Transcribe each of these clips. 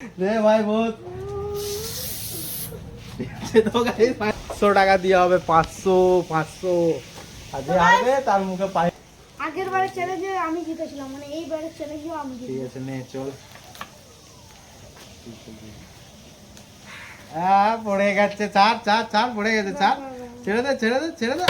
রে ভাই বহুত। সে তো গাইস পাঁচশো টাকা দিয়ে হবে পাঁচশো পাঁচশো। আর যে হারবে তার মুখে পাই আগের বারের চ্যালেঞ্জে আমি জিতেছিলাম মানে এই বারের চ্যালেঞ্জেও আমি ঠিক আছে নে চল। পড়ে গেছে চার চার চার পড়ে গেছে চার। ছেড়ে দে ছেড়ে দে ছেড়ে দে।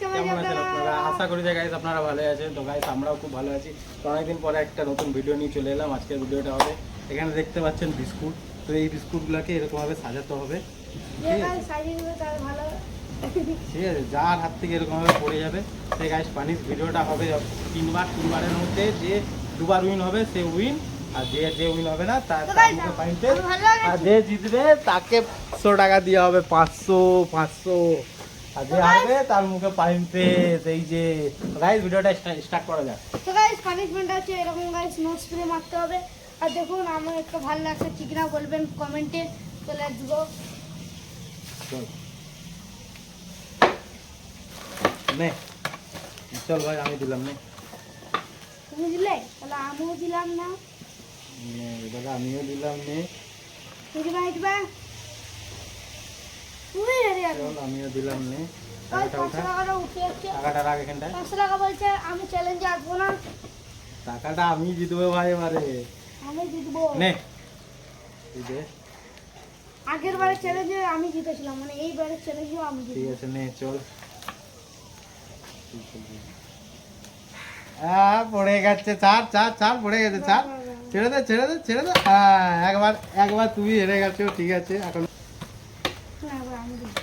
কেমন আছেন আপনারা? আশা করি যে গাইস আপনারা ভালো আছেন। তো গাইস আমরাও খুব ভালো আছি। তো অনেকদিন পরে একটা নতুন ভিডিও নিয়ে চলে এলাম। আজকের ভিডিওটা হবে। এখানে দেখতে পাচ্ছেন বিস্কুট। তো এই বিস্কুটগুলোকে এরকমভাবে সাজাতে হবে। ঠিক আছে? যার হাত থেকে এরকমভাবে পড়ে যাবে। সেই গাইস পানির ভিডিওটা হবে তিনবার তিনবারের মধ্যে যে দুবার উইন হবে সে উইন আর যে যে উইন হবে না তার। আর যে জিতবে তাকে পাঁচশো টাকা দেওয়া হবে পাঁচশো পাঁচশো। আর যে হারবে তার মুখে পাইতে সেই যে গাইস ভিডিওটা স্টার্ট করা যাক। তো গাইস পানিশমেন্ট আছে এরকম গাইস নো স্প্রে মারতে হবে। আর দেখুন আমার একটু ভালো লাগছে ঠিক না বলবেন কমেন্টে তো লেটস গো নে। চল ভাই আমি দিলাম নে। তুমি দিলে? তাহলে আমিও দিলাম না। নে, এবার আমিও দিলাম নে। আছো চল আমিও দিলাম নে। টাকাটা রাখ এখানটায়। পাঁচশো টাকা বলছে আমি চ্যালেঞ্জে আসব না। টাকাটা আমি জিতবো ভাই এবারে। আমি জিতবো। নে। দে, আগের বারের চ্যালেঞ্জে আমি জিতেছিলাম মানে এই বারের চ্যালেঞ্জেও আমি ঠিক আছে নে চল। হ্যাঁ পড়ে গেছে চার চার চার পড়ে গেছে চার। ছেড়ে দে ছেড়ে দে ছেড়ে দে। হ্যাঁ একবার একবার তুমি হেরে গেছো ঠিক আছে এখন না, এবার আমি জিতবো।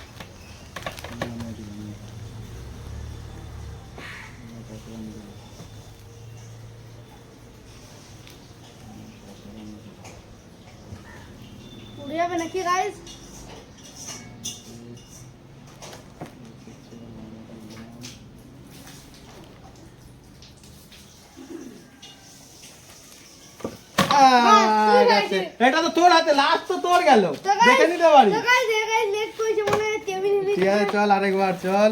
উড়ে যাবে নাকি গাইস আহ, গেছে। এটা তো তোর হাতে লাস্ট তো তোর গেল। দেখে নিতে পারি। ঠিক আছে চল আরেকবার চল।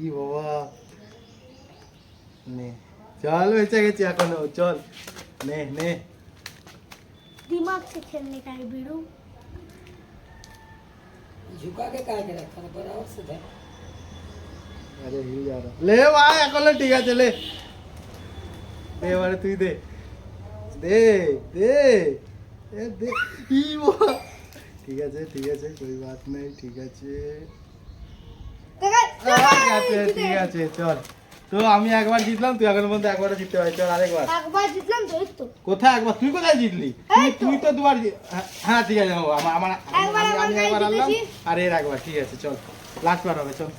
ই বাবা। নে চল বেঁচে গেছি এখনও চল। নে নে। दिमाग से खेलने का है बीड़ू झुका के काय के रखा से अरे हिल जा रहा। ले ठीक है चले। दे वाले तू दे। दे दे। ए दे। ई वो। ठीक है ठीक है कोई बात नहीं ठीक है ठीक है चल। তো আমি একবার জিতলাম তুই এখনও পর্যন্ত একবারও জিততে পারি চল আরেকবার। একবার জিতলাম তো তো। কোথায় একবার? তুই কোথায় জিতলি? তুই- তো। দুবার হ্যাঁ, হ্যাঁ ঠিক আছে আমার আমার আমি- একবার একবার আনলাম। আর এর একবার ঠিক আছে চল। লাস্ট বার হবে চল।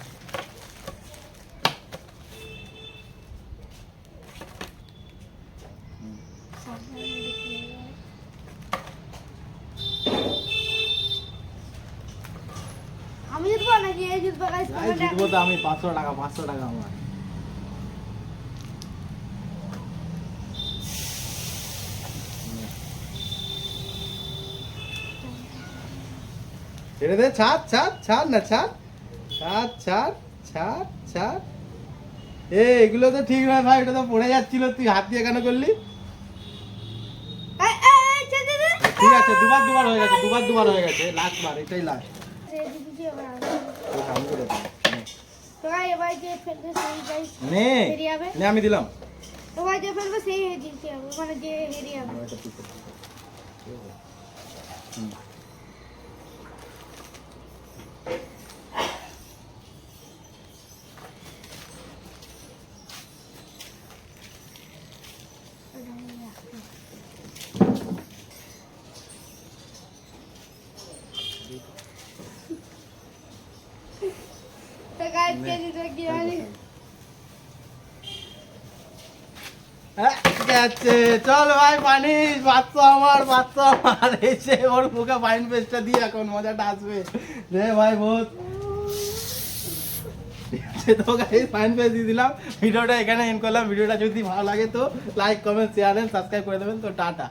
আমি জিতবো নাকি? জিতবো গাইস জিতবো তো আমি পাঁচশো টাকা পাঁচশো টাকা আমার। ছেড়ে দে ছাড় ছাড় ছাড় না ছাড়। ছাড় ছাড় ছাড় ছাড়। এ এগুলো তো ঠিক নয় ভাই এটা তো পড়ে যাচ্ছিল তুই হাত দিয়ে কেন করলি। ঠিক আছে দুবার দুবার হয়ে গেছে দুবার দুবার হয়ে গেছে লাস্ট বার এটাই লাস্ট নে আমি দিলাম। এবার যে ফেলবে সেই জিততে মানে যে হেরে যাবে আমার একটা piece আছে। হুম। তো guys, কে জিতবে কি জানি হ্যাঁ, ঠিক আছে চল ভাই পানি বাচ্চা আমার বাচ্চা আমার। এসে ওর মুখে ফাইন পেস্টটা দিয়ে এখন মজাটা আসবে। রে ভাই সে তো গাইস ফাইন পেজ দিয়ে দিলাম। ভিডিওটা এখানে এন্ড করলাম। ভিডিওটা যদি ভালো লাগে তো like comment share and subscribe করে দেবেন। তো টাটা।